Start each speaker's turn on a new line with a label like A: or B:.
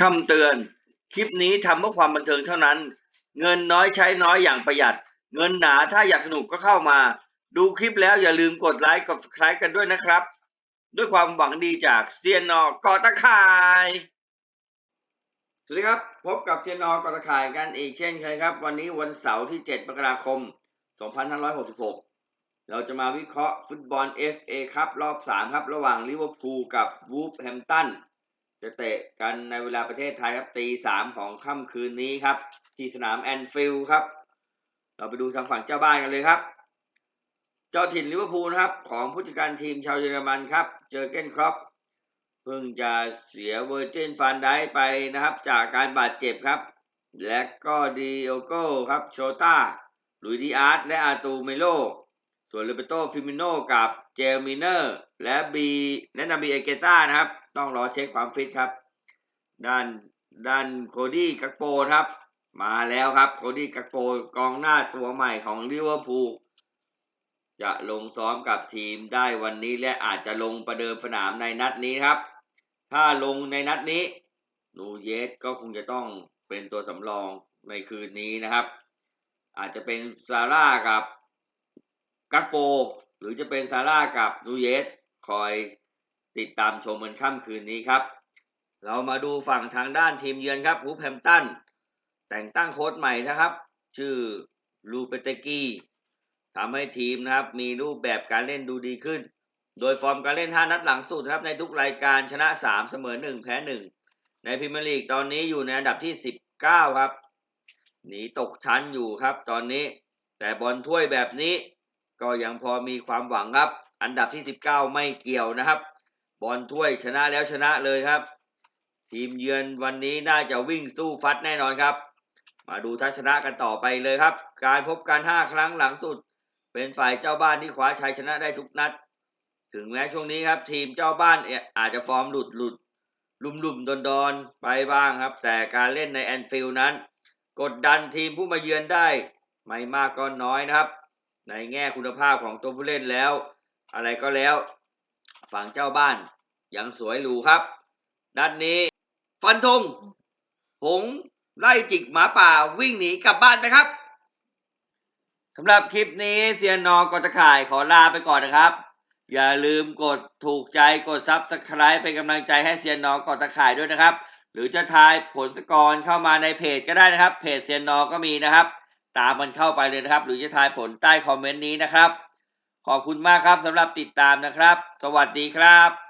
A: คำเตือน คลิปนี้ทำเพื่อความบันเทิงเท่านั้น เงินน้อยใช้น้อยอย่างประหยัด เงินหนาถ้าอยากสนุกก็เข้ามา ดูคลิปแล้วอย่าลืมกดไลค์กด subscribe กันด้วยนะครับ ด้วยความหวังดีจากเซียนนอกอตะข่าย สวัสดีครับ พบกับเซียนนอกอตะข่ายกันอีกเช่นเคยครับ วันนี้วันเสาร์ที่ 7 มกราคม 2566 เราจะมาวิเคราะห์ฟุตบอล FA ครับรอบ 3 ครับ ระหว่างลิเวอร์พูลกับวูฟแฮมตัน จะเตะกันในเวลาประเทศไทยครับตีสามของค่ำคืนนี้ครับ ที่สนามแอนฟิลด์ครับ เราไปดูทางฝั่งเจ้าบ้านกันเลยครับ เจ้าถิ่นลิเวอร์พูลครับ ของผู้จัดการทีมชาวเยอรมันครับเจอเกนครอปเพิ่งจะเสียเวอร์จินฟานไดไปนะครับ จากการบาดเจ็บครับ และก็ดีโอโก้ครับโชต้าลุยดีอาร์ตและอาตูเมโลส่วนเลเบโตฟิมิโนกับ เจลมิเนอร์และบีและนาบีเอเกต้านะครับ ต้องรอเช็คความฟิตครับ ด้านด้านโคดี้กักโปครับ มาแล้วครับโคดี้กักโปกองหน้าตัวใหม่ของลิเวอร์พูลจะลงซ้อมกับทีมได้วันนี้และอาจจะลงประเดิมสนามในนัดนี้ครับ ถ้าลงในนัดนี้นูเยสก็คงจะต้องเป็นตัวสำรองในคืนนี้นะครับ อาจจะเป็นซาร่ากับกักโป รือจะเป็นซาร่ากับนูเยสคอยติดตามชมกันค่ำคืนนี้ครับ เรามาดูฝั่งทางด้านทีมเยือนครับวูฟแฮมตันแต่งตั้งโค้ชใหม่นะครับ ชื่อลูเปเตกีทำให้ทีมนะครับ มีรูปแบบการเล่นดูดีขึ้น โดยฟอร์มการเล่น 5 นัดหลังสุดครับ ในทุกรายการชนะ 3 เสมอ 1 แพ้ 1 ในพรีเมียร์ลีกตอนนี้อยู่ในอันดับที่ 19 ครับ หนีตกชั้นอยู่ครับตอนนี้ แต่บอลถ้วยแบบนี้ ก็ยังพอมีความหวังครับ อันดับที่ 19 ไม่เกี่ยวนะครับ บอลถ้วยชนะแล้วชนะเลยครับ ทีมเยือนวันนี้น่าจะวิ่งสู้ฟัดแน่นอนครับ มาดูทัศนะกันต่อไปเลยครับ การพบกัน 5 ครั้งหลังสุด เป็นฝ่ายเจ้าบ้านที่คว้าชัยชนะได้ทุกนัด ถึงแม้ช่วงนี้ครับ ทีมเจ้าบ้านเนี่ยอาจจะฟอร์มหลุดหลุดลุ่มลุ่มดอนดอนๆไปบ้างครับ แต่การเล่นในแอนฟิลด์นั้น กดดันทีมผู้มาเยือนได้ ไม่มากก็น้อยนะครับ ในแง่คุณภาพของตัวผู้เล่นแล้ว อะไรก็แล้ว ฝั่งเจ้าบ้านยังสวยหรูครับด้านนี้ ฟันธงหงไล่จิกหมาป่าวิ่งหนีกลับบ้านไปครับสำหรับคลิปนี้เซียนนอกอตะข่ายขอลาไปก่อนนะครับ อย่าลืมกดถูกใจกดซับสไคร b e เป็นกำลังใจให้เซียนนอกอตะข่ายด้วยนะครับ หรือจะทายผลสกอร์เข้ามาในเพจก็ได้นะครับ เพจเซียนนอก็มีนะครับ ตามมันเข้าไปเลยนะครับ หรือจะทายผลใต้คอมเมนต์นี้นะครับ ขอบคุณมากครับสำหรับติดตามนะครับ สวัสดีครับ